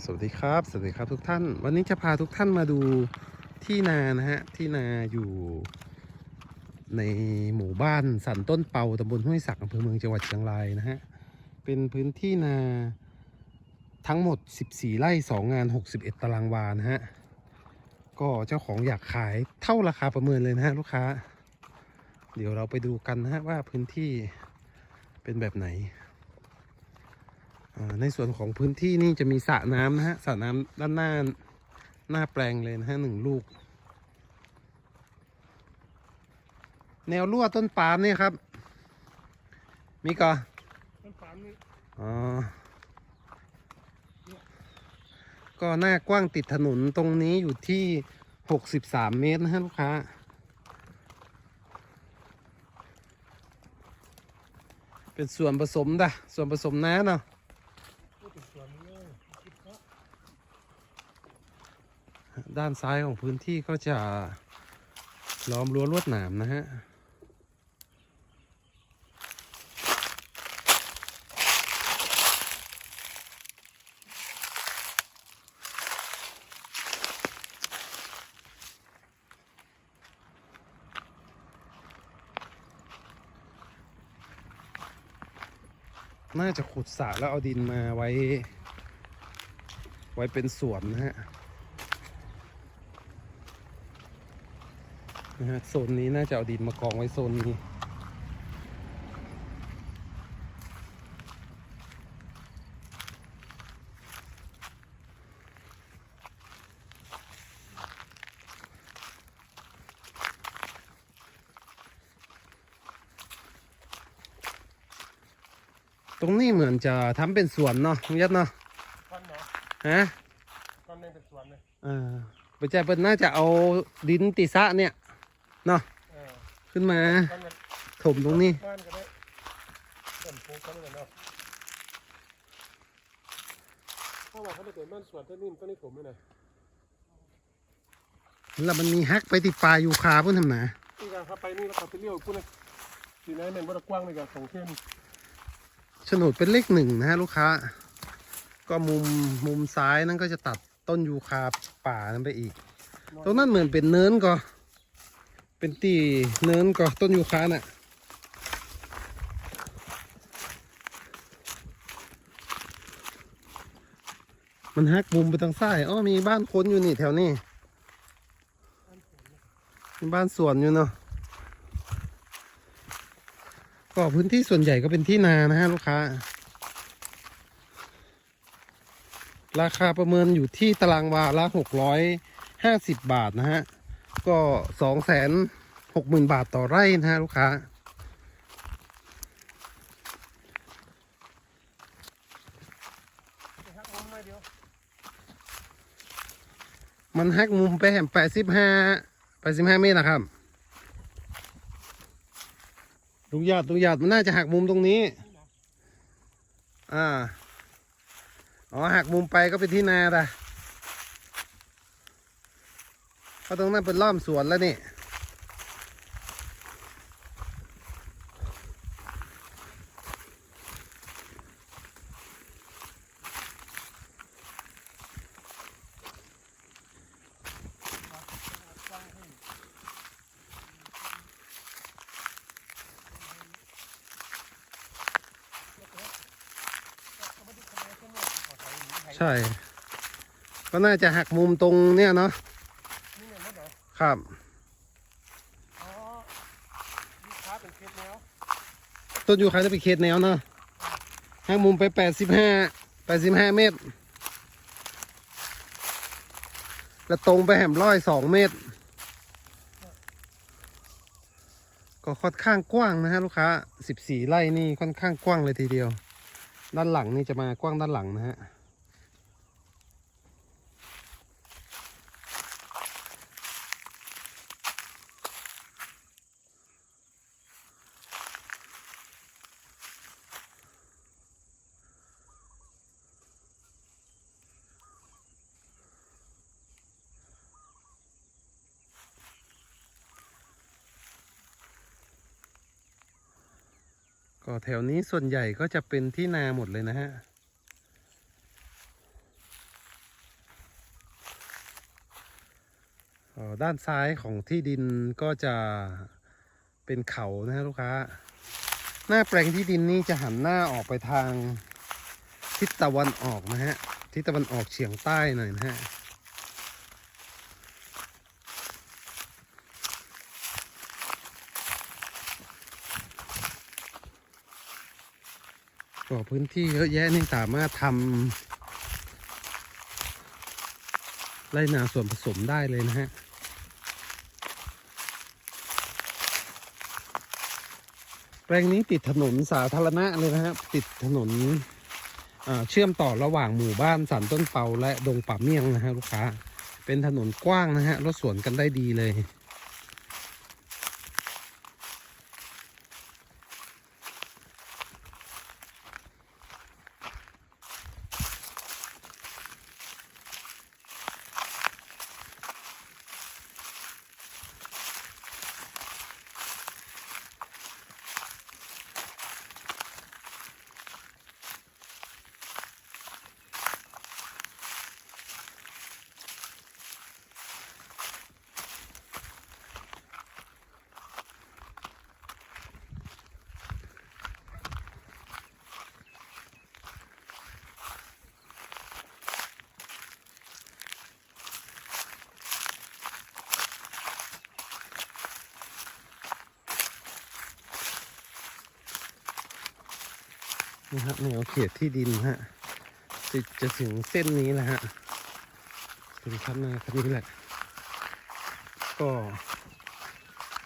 สวัสดีครับ สวัสดีครับทุกท่าน วันนี้จะพาทุกท่านมาดูที่นานะฮะ ที่นาอยู่ ในหมู่บ้านสันต้นเปาตำบลห้วยสักอำเภอเมืองจังหวัดเชียงรายนะฮะ เป็นพื้นที่นาทั้งหมด 14 ไร่ 2 งาน 61 ตารางวานะฮะ ก็เจ้าของอยากขายเท่าราคาประเมินเลยนะฮะลูกค้า เดี๋ยวเราไปดูกันนะฮะว่าพื้นที่เป็นแบบไหน ในส่วนของพื้นที่นี่จะมีสระน้ำนะฮะสระน้ำด้านหน้าหน้าแปลงเลยนะฮะหนึ่งลูก แนวรั่วต้นปาล์มเนี่ยครับ มีก่อต้นปาล์มนี่อ๋อก็หน้ากว้างติดถนนตรงนี้อยู่ที่63เมตรนะฮะลูกค้าเป็นส่วนผสมดะส่วนผสมน้ำเนาะพู ดถึงส่วนนี้เลยคิดว่าด้านซ้ายของพื้นที่ก็จะล้อมรั้วลวดหนามนะฮะ น่าจะขุดสระแล้วเอาดินมาไว้ ไว้เป็นสวนนะฮะนะฮะโซนนี้น่าจะเอาดินมากองไว้โซนนี้ ตรงนี้เหมือน จะทำเป็นสวนเนาะลุงยัดเนาะก้อนเนาะฮะก้อนนี้เป็นสวนเลยอ่าปัจจัยเปิดน่าจะเอาดินติสระเนี่ยเนาะเออขึ้นมาก้อนนี้ถมตรงนี้บ้านก็ได้ต้นปลูกก้อนนี้เนาะถ้าว่าเขาได้เป็นบ้านสวนต้นนี้ต้นนี้ผมเลยนะแล้วมันมีฮักไปติดปลาอยู่คาเพิ่นทำหนาที่การเข้าไปนี่แล้วก็ไปเลี้ยวกูนะสีนั้นเป็นวัดกว้างเลยกับสองเส้น โฉนดเป็นเลขหนึ่งนะฮะลูกค้า ก็มุมมุมซ้ายนั่นก็จะตัดต้นยูคาป่านั้นไปอีก ตรงนั้นเหมือนเป็นเนินก็ เป็นตีเนินก็ต้นยูคาน่ะมันฮักมุมไปทางซ้ายอ๋อมีบ้านคนอยู่นี่แถวนี้มีบ้านสวนอยู่เนาะ ก็พื้นที่ส่วนใหญ่ก็เป็นที่นานะฮะลูกค้า ราคาประเมินอยู่ที่ตารางวาละหกร้อยห้าสิบบาทนะฮะ ก็สองแสนหกหมื่นบาทต่อไร่นะฮะลูกค้าม,มันหักมุมไปแหมแปดสิบห้าแปดสิบห้าเมตรนะครับ ลุงหยาดลุงหยาดมันน่าจะหักมุมตรงนี้ อ่า อ๋อหักมุมไปก็เป็นที่นาแต่เพราะตรงนั้นเป็นล้อมสวนแล้วนี่ ใช่ ก็น่าจะหักมุมตรงเนี่ยเนาะนี่เนี่ยมดเหรอครับ อ๋อลูกค้าเป็นเคสแล้วต้นยูคาจะเป็นเขตแนวเนาะหักมุมไปแปดสิบห้าแปดสิบห้าเมตร แล้วตรงไปแหมร้อยสองเมตร ก็ค่อนข้างกว้างนะฮะลูกค้าสิบสี่ไร่นี่ค่อนข้างกว้างเลยทีเดียว ด้านหลังนี่จะมากว้างด้านหลังนะฮะ ก็แถวนี้ส่วนใหญ่ก็จะเป็นที่นาหมดเลยนะฮะ ด้านซ้ายของที่ดินก็จะเป็นเขานะฮะลูกค้า หน้าแปลงที่ดินนี้จะหันหน้าออกไปทางทิศตะวันออกนะฮะ ทิศตะวันออกเฉียงใต้หน่อยนะฮะ ก็พื้นที่เยอะแยะนี่สามารถทำไรนาส่วนผสมได้เลยนะฮะแปลงนี้ติดถนนสาธารณะเลยนะฮะติดถนนเชื่อมต่อระหว่างหมู่บ้านสันต้นเปาและดงป่าเมี่ยงนะฮะลูกค้า เป็นถนนกว้างนะฮะรถสวนกันได้ดีเลย นี่ฮะแนวเขตที่ดินฮะจะจะถึงเส้นนี้แหละฮะถึงคันนาคันนี้แหละ ก็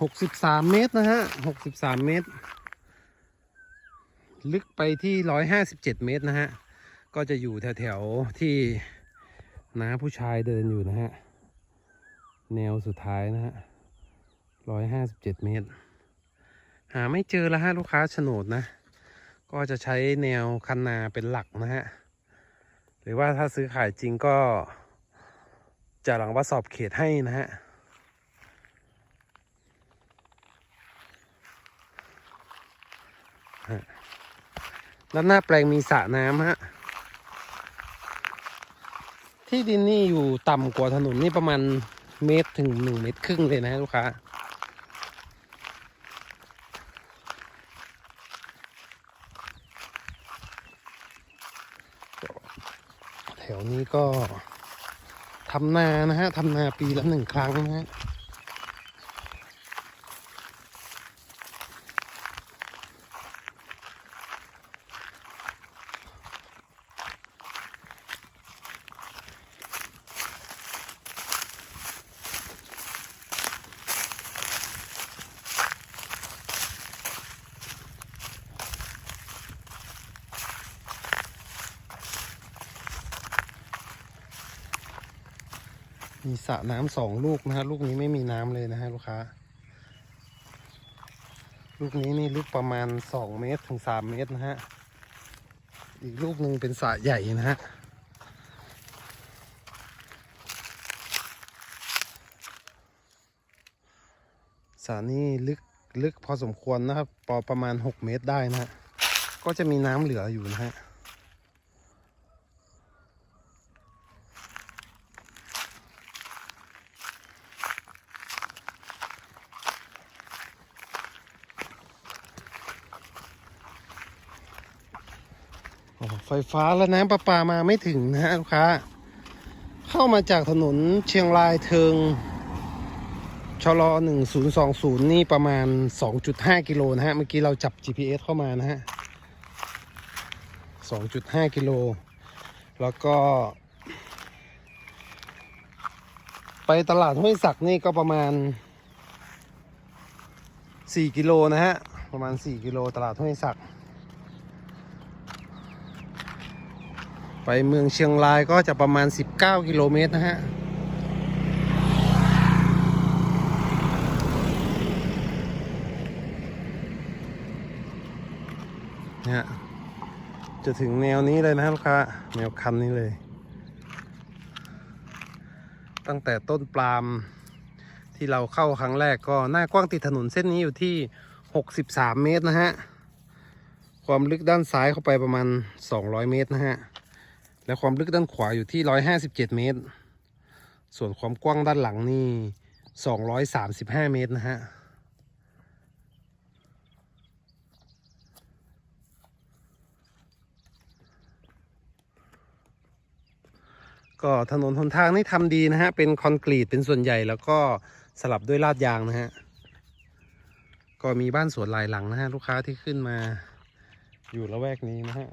หกสิบสามเมตรนะฮะหกสิบสามเมตร ลึกไปที่ร้อยห้าสิบเจ็ดเมตรนะฮะ ก็จะอยู่แถวๆที่น้าผู้ชายเดินอยู่นะฮะ แนวสุดท้ายนะฮะร้อยห้าสิบเจ็ดเมตร หาไม่เจอแล้วฮะลูกค้าโฉนดนะ ก็จะใช้แนวคันนาเป็นหลักนะฮะ หรือว่าถ้าซื้อขายจริงก็จะหลังว่าสอบเขตให้นะฮะด้านหน้าแปลงมีสระน้ำฮะ ที่ดินนี่อยู่ต่ำกว่าถนนนี่ประมาณเมตรถึงหนึ่งเมตรครึ่งเลยนะฮะลูกค้า แถว นี้ก็ทำนานะฮะทำนาปีละหนึ่งครั้งนะฮะ มีสระน้ำสองลูกนะฮะลูกนี้ไม่มีน้ำเลยนะฮะลูกค้า ลูกนี้นี่ลึกประมาณสองเมตรถึงสามเมตรนะฮะ อีกลูกหนึ่งเป็นสระใหญ่นะฮะสระนี้ลึกลึกพอสมควรนะครับปอประมาณหกเมตรได้นะฮะ ก็จะมีน้ำเหลืออยู่นะฮะ ไฟฟ้าและน้ำประปามาไม่ถึงนะฮะลูกค้า เข้ามาจากถนนเชียงรายเทิงชลอ1020 นี่ประมาณ 2.5 กิโลนะฮะ เมื่อกี้เราจับ GPS เข้ามานะฮะ 2.5 กิโล แล้วก็ ไปตลาดห้วยศักนี่ก็ประมาณ 4 กิโลนะฮะ ประมาณ 4 กิโลตลาดห้วยศักด์ ไปเมืองเชียงรายก็จะประมาณ 19 กิโลเมตรนะฮะเนี่ยจะถึงแนวนี้เลยนะฮะลูกค้า แนวคันนี้เลย ตั้งแต่ต้นปลามที่เราเข้าครั้งแรกก็หน้ากว้างติดถนนเส้นนี้อยู่ที่ 63 เมตรนะฮะ ความลึกด้านซ้ายเข้าไปประมาณ 200 เมตรนะฮะ และความลึกด้านขวาอยู่ที่157เมตร ส่วนความกว้างด้านหลังนี่235เมตรนะฮะ ก็ถนนหนทางนี่ทำดีนะฮะ เป็นคอนกรีตเป็นส่วนใหญ่แล้วก็สลับด้วยลาดยางนะฮะ ก็มีบ้านสวนหลายหลังนะฮะ ลูกค้าที่ขึ้นมาอยู่ละแวกนี้นะฮะ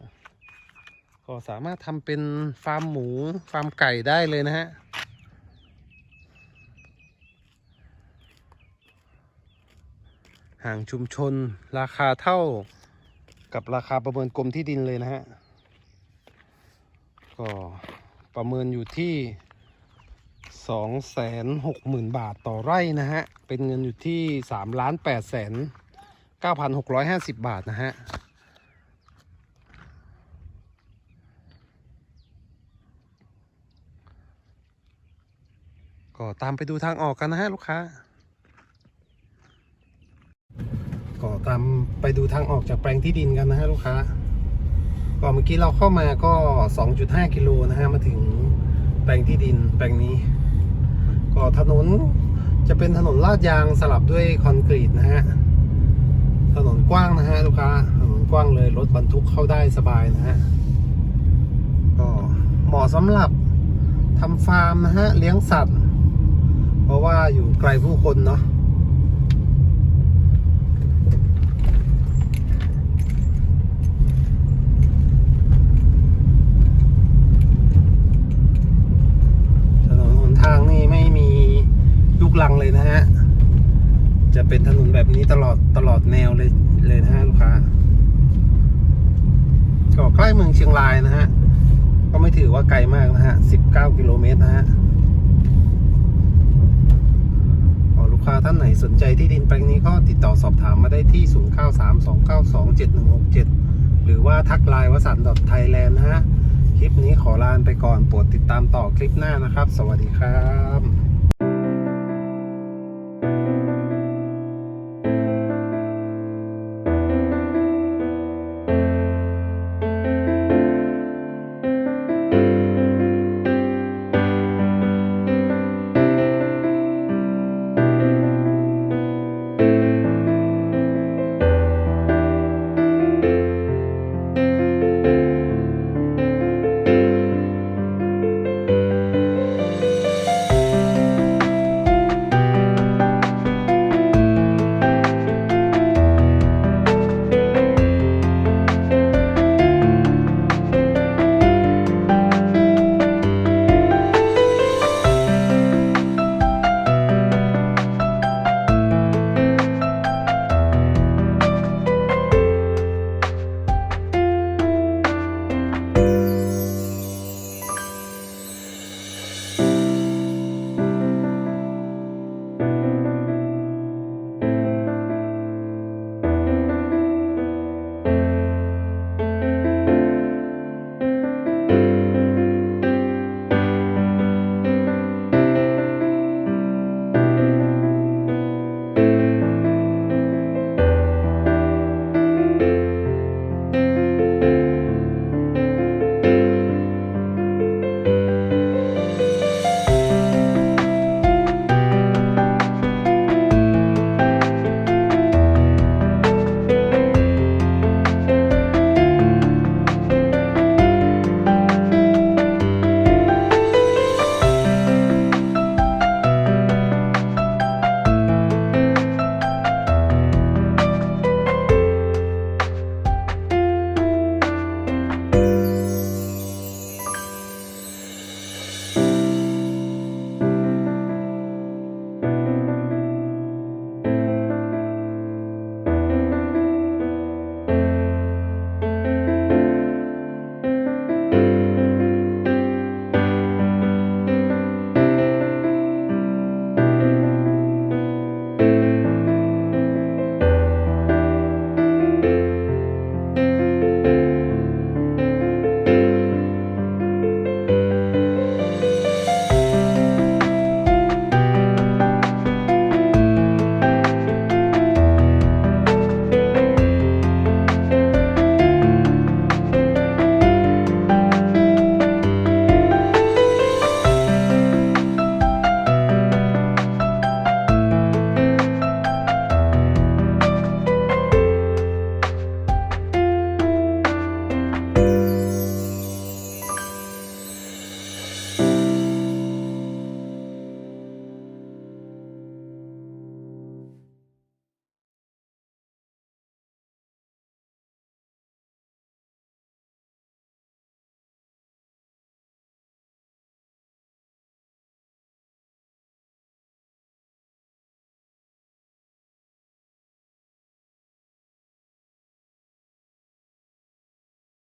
ก็สามารถทำเป็นฟาร์มหมู ฟาร์มไก่ได้เลยนะฮะห่างชุมชนราคาเท่ากับราคาประเมินกรมที่ดินเลยนะฮะ ก็ประเมินอยู่ที่สองแสนหกหมื่นบาทต่อไร่นะฮะ เป็นเงินอยู่ที่สามล้านแปดแสนเก้าพันหกร้อยห้าสิบบาทนะฮะ ก็ตามไปดูทางออกกันนะฮะลูกค้า ก็ตามไปดูทางออกจากแปลงที่ดินกันนะฮะลูกค้าก็เมื่อกี้เราเข้ามาก็ 2.5 กิโลนะฮะมาถึงแปลงที่ดินแปลงนี้ ก็ถนนจะเป็นถนนลาดยางสลับด้วยคอนกรีตนะฮะถนนกว้างนะฮะลูกค้าถนนกว้างเลยรถบรรทุกเข้าได้สบายนะฮะก็เหมาะสำหรับทำฟาร์มนะฮะเลี้ยงสัตว์ เพราะว่าอยู่ไกลผู้คนเนาะถนนหนทางนี่ไม่มีลูกลังเลยนะฮะ จะเป็นถนนแบบนี้ตลอดตลอดแนวเลยเลยนะฮะลูกค้าก็ใกล้เมืองเชียงรายนะฮะ ก็ไม่ถือว่าไกลมากนะฮะ 19 กิโลเมตรนะฮะก็ลูก ค้าท่านไหนสนใจที่ดินแปลงนี้ก็ติดต่อสอบถามมาได้ที่ 0932927167 หรือว่าทักไลน์วสันต์ .thailand นะฮะ คลิปนี้ขอลาไปก่อนโปรดติดตามต่อคลิปหน้านะครับ สวัสดีครับ